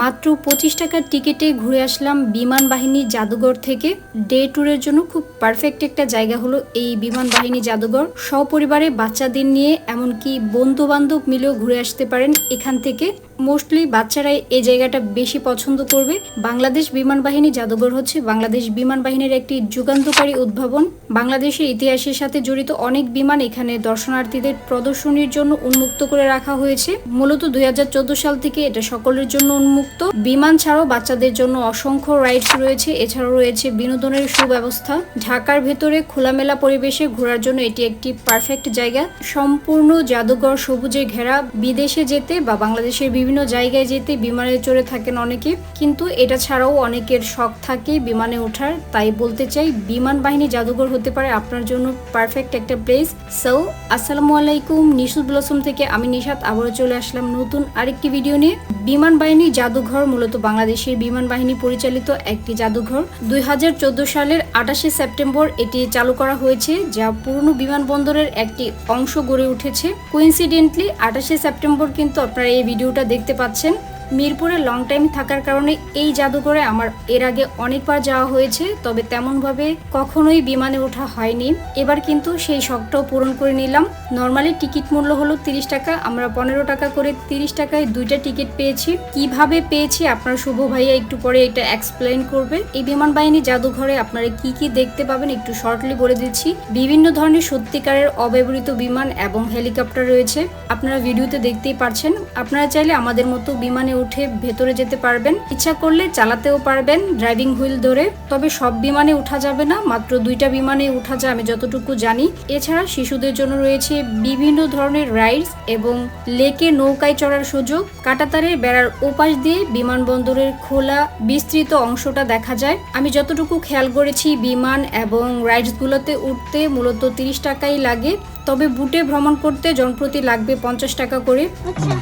মাত্র পঁচিশ টাকার টিকিটে ঘুরে আসলাম বিমান বাহিনী জাদুঘর থেকে। ডে ট্যুরের জন্য খুব পারফেক্ট একটা জায়গা হলো এই বিমান বাহিনী জাদুঘর। সপরিবারে বাচ্চাদের নিয়ে এমনকি বন্ধু বান্ধব মিলেও ঘুরে আসতে পারেন এখান থেকে। মোস্টলি বাচ্চারাই এই জায়গাটা বেশি পছন্দ করবে। বাংলাদেশ বিমান বাহিনী জাদুঘর হচ্ছে বাংলাদেশ বিমান বাহিনীর একটি যুগান্তকারী উদ্ভাবন। বাংলাদেশের ইতিহাসের সাথে জড়িত অনেক বিমান এখানে দর্শনার্থীদের প্রদর্শনীর জন্য উন্মুক্ত করে রাখা হয়েছে। মূলত দুই হাজার চোদ্দ সাল থেকে এটা সকলের জন্য উন্মুক্ত। বিমান ছাড়াও বাচ্চাদের জন্য অসংখ্য রাইডস রয়েছে। এছাড়াও রয়েছে বিনোদনের সুব্যবস্থা। ঢাকার ভেতরে খোলামেলা পরিবেশে ঘোরার জন্য এটি একটি পারফেক্ট জায়গা। সম্পূর্ণ জাদুঘর সবুজে ঘেরা। বিদেশে যেতে বা বাংলাদেশের বিভিন্ন জায়গায় যেতে বিমানে চড়ে থাকেন অনেকে, কিন্তু এটা ছাড়াও অনেকের শখ থাকে বিমানে ওঠার। তাই বলতে চাই, বিমান বাহিনী জাদুঘর হতে পারে আপনার জন্য পারফেক্ট একটা প্লেস সো আসসালামু আলাইকুম, নিশুদ ব্লসম থেকে আমি নিশাত। আবারও চলে আসলাম নতুন আরেকটি ভিডিও নিয়ে। বিমান বাহিনী জাদুঘর, মূলত বাংলাদেশের বিমান বাহিনী পরিচালিত একটি জাদুঘর। দুই হাজার চোদ্দ সালের আঠাশে সেপ্টেম্বর এটি চালু করা হয়েছে, যা পুরনো বিমানবন্দরের একটি অংশ গড়ে উঠেছে। কোইন্সিডেন্টলি আঠাশে সেপ্টেম্বর কিন্তু আপনারা এই ভিডিওটা দেখতে পাচ্ছেন। মিরপুরে লং টাইম থাকার কারণে এই জাদুঘরে আমার এর আগে অনেকবার যাওয়া হয়েছে, তবে তেমনভাবে কখনোই বিমানে ওঠা হয়নি। এবার কিন্তু সেই শখটাও পূরণ করে নিলাম। নর্মালি টিকিট মূল্য হলো তিরিশ টাকা, আমরা পনেরো টাকা করে তিরিশ টাকায় দুইটা টিকিট পেয়েছি। কীভাবে পেয়েছি আপনার শুভ ভাইয়া একটু পরে এটা এক্সপ্লেন করবে। এই বিমান বাহিনী জাদুঘরে আপনারা কি কি দেখতে পাবেন একটু শর্টলি বলে দিচ্ছি। বিভিন্ন ধরনের সত্যিকারের অব্যবহৃত বিমান এবং হেলিকপ্টার রয়েছে। আপনারা ভিডিওতে দেখতেই পারছেন। আপনারা চাইলে আমাদের মতো বিমানে উঠে ভেতরে যেতে পারবেন। ইচ্ছা করলে চালাতেও পারবেন ড্রাইভিং হুইল ধরে। তবে সব বিমানে উঠা যাবে না, মাত্র দুইটা বিমানে উঠা যায়, আমি যতটুকু জানি। এছাড়া শিশুদের জন্য রয়েছে বিভিন্ন ধরনের রাইডস এবং লেকে নৌকায় চড়ার সুযোগ। কাটাতারে বেড়ার ওপাশ দিয়ে বিমানবন্দরের খোলা, বিস্তৃত অংশটা দেখা যায়। আমি যতটুকু খেয়াল করেছি, বিমান এবং রাইডসগুলোতে উঠতে মূলত তিরিশ টাকাই লাগে। তবে বুটে ভ্রমণ করতে জনপ্রতি লাগবে পঞ্চাশ টাকা করে। আচ্ছা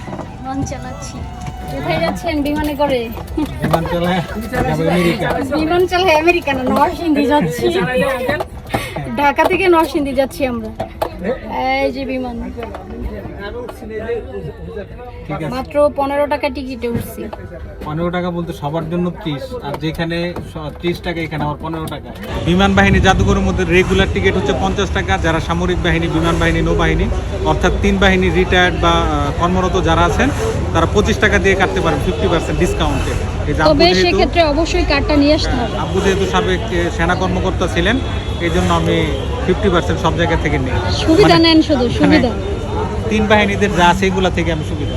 চালাচ্ছি। কোথায় যাচ্ছেন? বিমানে করে? বিমান চলে আমেরিকা। বিমান চলে আমেরিকা না? নরসিংদী যাচ্ছি। ঢাকা থেকে নরসিংদী যাচ্ছি আমরা। এই যে বিমান। মাত্র পনেরো টাকা টিকিটে উঠছি। পনেরো টাকা বলতে সবার জন্য ত্রিশ আর যেখানে ত্রিশ টাকা এখানে আবার পনেরো টাকা। বিমান বাহিনী জাদুঘরের মধ্যে রেগুলার টিকিট হচ্ছে পঞ্চাশ টাকা যারা সামরিক বাহিনী বিমান বাহিনী নৌবাহিনী অর্থাৎ তিন বাহিনী রিটায়ার্ড বা কর্মরত যারা আছেন তারা পঁচিশ টাকা দিয়ে কাটতে পারেন ফিফটি পার্সেন্ট ডিসকাউন্টে তবে সেক্ষেত্রে অবশ্যই কার্ডটা নিয়ে আসতে হবে। আব্বু যেহেতু সাবেক সেনা কর্মকর্তা ছিলেন এই জন্য আমি ফিফটি পার্সেন্ট সব জায়গা থেকে নিই। সুবিধা মানে নেন শুধু সুবিধা। তিন বাহিনীদের যা আছে এগুলা থেকে আমি সুবিধা।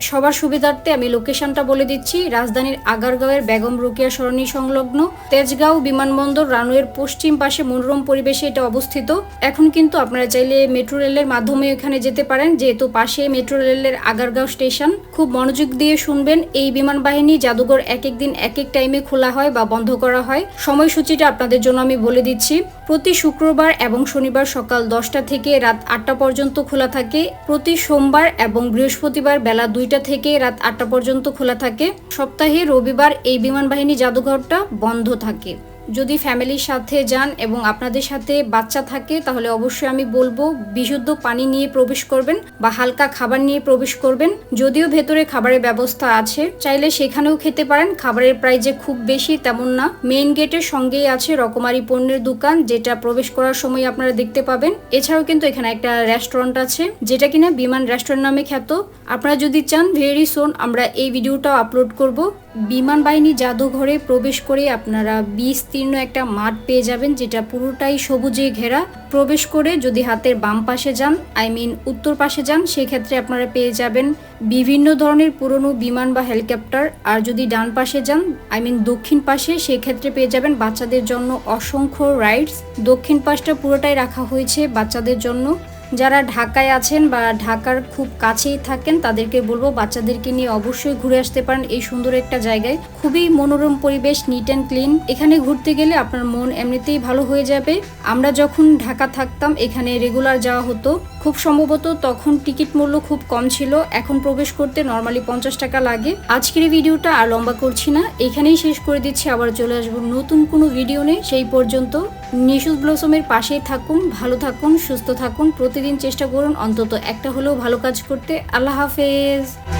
সবার সুবিধার্থে আমি লোকেশনটা বলে দিচ্ছি। রাজধানীর আগারগাঁওয়ের বেগম রোকেয়া সরণি সংলগ্ন তেজগাঁও বিমানবন্দর রানওয়ের পশ্চিম পাশে মনোরম পরিবেশে এটা অবস্থিত। এখন কিন্তু আপনারা চাইলে মেট্রো রেলের মাধ্যমে এখানে যেতে পারেন, যেহেতু পাশে মেট্রো রেলের আগারগাঁও স্টেশন। খুব মনোযোগ দিয়ে শুনবেন, এই বিমান বাহিনী জাদুঘর এক এক দিন এক এক টাইমে খোলা হয় বা বন্ধ করা হয়। সময়সূচিটা আপনাদের জন্য আমি বলে দিচ্ছি। প্রতি শুক্রবার এবং শনিবার সকাল দশটা থেকে রাত আটটা পর্যন্ত খোলা থাকে। প্রতি সোমবার এবং বৃহস্পতিবার বেলা দুইটা থেকে রাত আটটা পর্যন্ত খোলা থাকে। সপ্তাহে রবিবার এই বিমান বাহিনী জাদুঘরটা বন্ধ থাকে। যদি ফ্যামিলির সাথে যান এবং আপনাদের সাথে বাচ্চা থাকে, তাহলে অবশ্যই আমি বলব বিশুদ্ধ পানি নিয়ে প্রবেশ করবেন বা হালকা খাবার নিয়ে প্রবেশ করবেন। যদিও ভেতরে খাবারের ব্যবস্থা আছে, চাইলে সেখানেও খেতে পারেন। খাবারের প্রাইস যে খুব বেশি তেমন না। মেইন গেটের সঙ্গেই আছে রকমারি পণ্যের দোকান, যেটা প্রবেশ করার সময় আপনারা দেখতে পাবেন। এছাড়াও কিন্তু এখানে একটা রেস্টুরেন্ট আছে, যেটা কিনা বিমান রেস্টুরেন্ট নামে খ্যাত। আপনারা যদি চান ভেরি সোন আমরা এই ভিডিওটাও আপলোড করব। বিমান বাহিনী জাদুঘরে প্রবেশ করে আপনারা বিস্তীর্ণ একটা মাঠ পেয়ে যাবেন যেটা পুরোটাই সবুজে ঘেরা। প্রবেশ করে যদি হাতের বাম পাশে যান আই মিন উত্তর পাশে যান, সেক্ষেত্রে আপনারা পেয়ে যাবেন বিভিন্ন ধরনের পুরনো বিমান বা হেলিকপ্টার। আর যদি ডান পাশে যান আই মিন দক্ষিণ পাশে, সেক্ষেত্রে পেয়ে যাবেন বাচ্চাদের জন্য অসংখ্য রাইডস দক্ষিণ পাশটা পুরোটাই রাখা হয়েছে বাচ্চাদের জন্য। যারা ঢাকায় আছেন বা ঢাকার খুব কাছেই থাকেন, তাদেরকে বলব বাচ্চাদেরকে নিয়ে অবশ্যই ঘুরে আসতে পারেন এই সুন্দর একটা জায়গায়। খুবই মনোরম পরিবেশ নিট অ্যান্ড ক্লিন এখানে ঘুরতে গেলে আপনার মন এমনিতেই ভালো হয়ে যাবে। আমরা যখন ঢাকা থাকতাম, এখানে রেগুলার যাওয়া হতো। খুব সম্ভবত তখন টিকিট মূল্য খুব কম ছিল। এখন প্রবেশ করতে নর্মালি পঞ্চাশ টাকা লাগে। আজকের ভিডিওটা আর লম্বা করছি না। এখানেই শেষ করে দিচ্ছি। আবার চলে আসব নতুন কোনো ভিডিও নেই সেই পর্যন্ত নিশুদ ব্লসমের পাশেই থাকুন, ভালো থাকুন, সুস্থ থাকুন, প্রতিদিন চেষ্টা করুন, অন্তত একটা হলেও ভালো কাজ করতে। আল্লাহ হাফেজ।